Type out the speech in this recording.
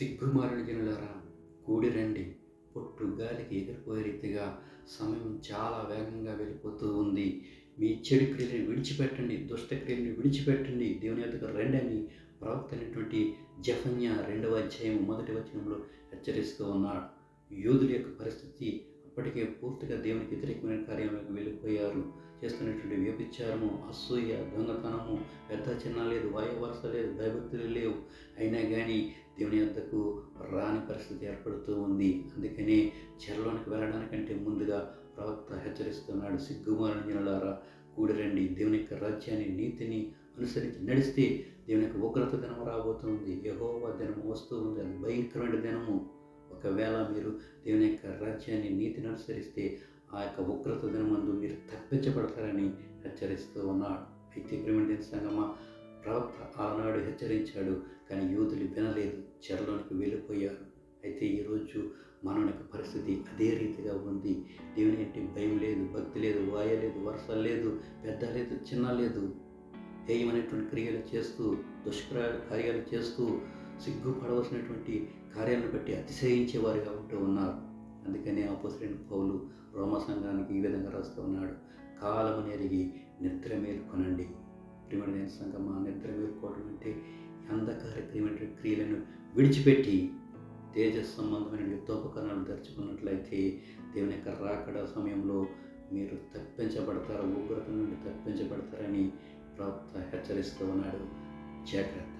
సిగ్గుమారిన జనులారా కూడి రండి. పొట్టు గాలికి ఎగిరిపోయే రీతిగా సమయం చాలా వేగంగా వెళ్ళిపోతూ ఉంది. మీ చెడు క్రియలను విడిచిపెట్టండి. దుష్ట క్రియలను విడిచిపెట్టండి. దేవుని యొక్క రండి అని ప్రవక్త అయినటువంటి జఫన్య రెండవ అధ్యాయం మొదటి వచనంలో హెచ్చరిస్తూ ఉన్నాడు. యూదుల యొక్క పరిస్థితి అప్పటికే పూర్తిగా దేవునికి వ్యతిరేకమైన కార్యంలోకి వెళ్ళిపోయారు. చేస్తున్నటువంటి వ్యభిచారము అసూయ దొంగతనము చిన్న లేదు వాయు లేదు భయభక్తులు లేవు. అయినా కానీ దేవుని యొద్దకు రాని పరిస్థితి ఏర్పడుతూ ఉంది. అందుకనే చెరలోనికి వెళ్ళడానికంటే ముందుగా ప్రవక్త హెచ్చరిస్తున్నాడు సిగ్గుమారిన జనులారా కూడిరండి దేవుని యొక్క రాజ్యాన్ని నీతిని అనుసరించి నడిస్తే దేవుని యొక్క ఉగ్రత దినం రాబోతుంది. యహోవ దినము వస్తూ ఉంది. అది భయంకరమైన దినము. ఒకవేళ మీరు దేవుని యొక్క రాజ్యాన్ని నీతిని అనుసరిస్తే ఆ యొక్క ఉగ్రత దినమందు మీరు తప్పించబడతారని హెచ్చరిస్తూ ఉన్నాడు. అయితే ప్రేమ సంగమా ప్రవక్త ఆనాడు హెచ్చరించాడు కానీ యూదులు వినలేదు చెరలోనికి వెళ్ళిపోయారు. అయితే ఈరోజు మన యొక్క పరిస్థితి అదే రీతిగా ఉంది. దేవుని అంటే భయం లేదు భక్తి లేదు వాయ లేదు వరుస లేదు పెద్ద లేదు చిన్న లేదు. హేయమైనటువంటి క్రియలు చేస్తూ దుష్కర కార్యాలు చేస్తూ సిగ్గుపడవలసినటువంటి కార్యాలను బట్టి అతిశయించేవారుగా ఉంటూ ఉన్నారు. అందుకనే అపోసరైన పౌలు రోమ సంఘానికి ఈ విధంగా రాస్తూ ఉన్నాడు కాలం ఎరిగి నిద్ర మేలుకొనండి. ప్రియమైన సంఘమా నిద్ర మేల్కోవడం అంటే అంధకారమైన క్రియలను విడిచిపెట్టి తేజ సంబంధమైన యుద్ధోపకరణాలు తెరుచుకున్నట్లయితే దేవుని యొక్క రాకడ సమయంలో మీరు తప్పించబడతారు ఉగ్రత నుండి తప్పించబడతారని ప్రవక్త హెచ్చరిస్తూ ఉన్నాడు. జాగ్రత్త.